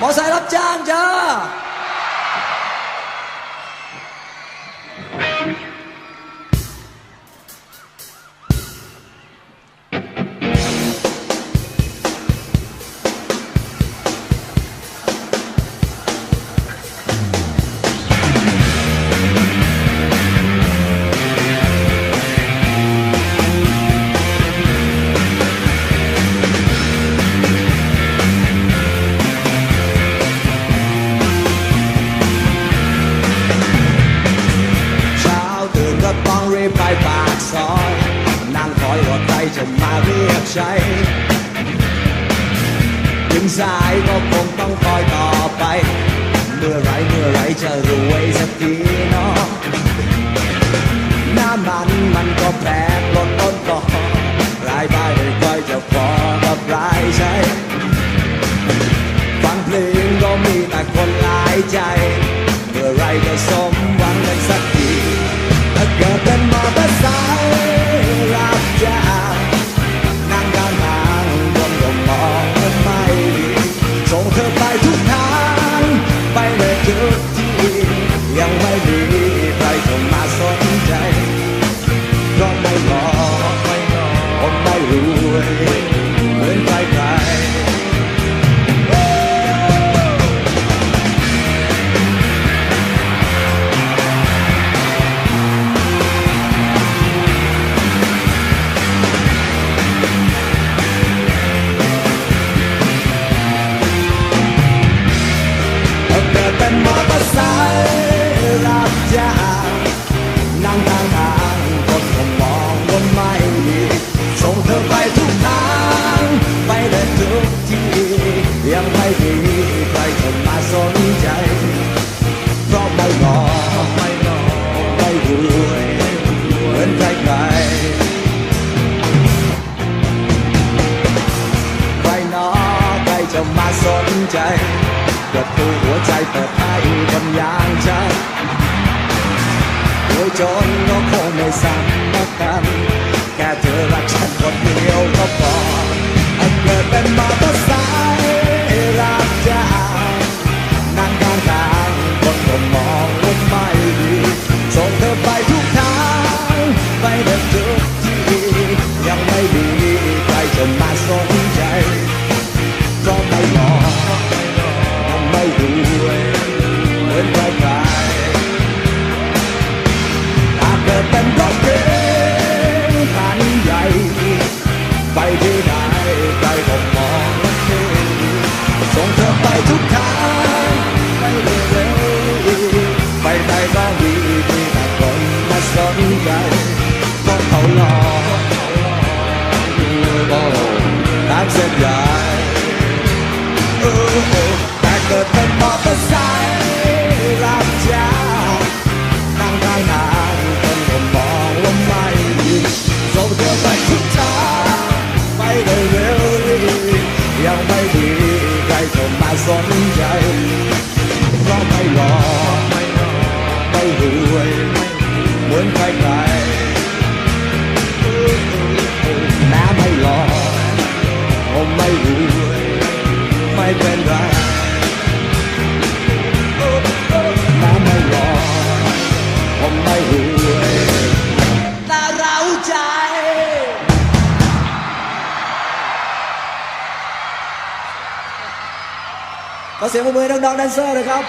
มอไซค์รับจ้างจ้า รีบไปปากซอยนั่งคอยว่ใครจะมาเรียกใช้ถึงสายก็คงต้องคอยต่อไป เมื่อไรเมื่อไรจะรวยสักทีเนาะหน้ามันมันก็แพงลดต้นก็รายได้ไม่ค่อยจะพอกับรายใช้ฟังเพลงก็มีแต่คนหลายใจ ปรดตูหัวใจเปิดให้คนย่างฉันโดยจนก็คงไม่สำคัญ tan on ขอเสียงปรบมือน้องๆแดนเซอร์นะครับ